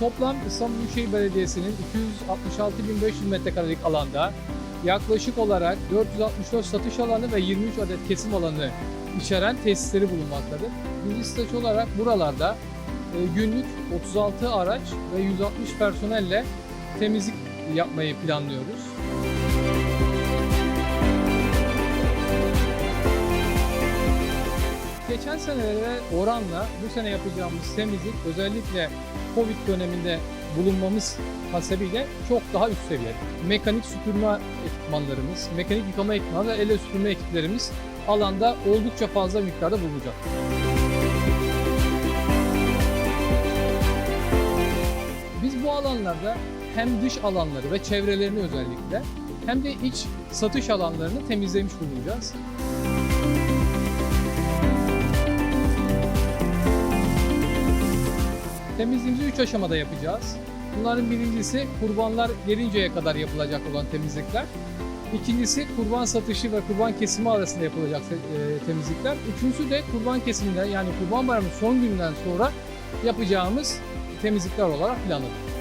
toplam İstanbul Büyükşehir Belediyesi'nin 266.500 metrekarelik alanda yaklaşık olarak 464 satış alanı ve 23 adet kesim alanı içeren tesisleri bulunmaktadır. Biz İstaç olarak buralarda e, günlük 36 araç ve 160 personelle temizlik yapmayı planlıyoruz. Geçen senelere oranla bu sene yapacağımız temizlik özellikle Covid döneminde bulunmamız hasebiyle çok daha üst seviye. Mekanik süpürme ekipmanlarımız, mekanik yıkama ekipmanı ve elle süpürme ekiplerimiz alanda oldukça fazla miktarda bulunacak. Biz bu alanlarda hem dış alanları ve çevrelerini özellikle hem de iç satış alanlarını temizlemiş bulunacağız. Temizliğimizi 3 aşamada yapacağız. Bunların birincisi kurbanlar gelinceye kadar yapılacak olan temizlikler. İkincisi kurban satışı ve kurban kesimi arasında yapılacak e, temizlikler. Üçüncüsü de kurban kesiminden yani kurban bayramının son gününden sonra yapacağımız temizlikler olarak planladık.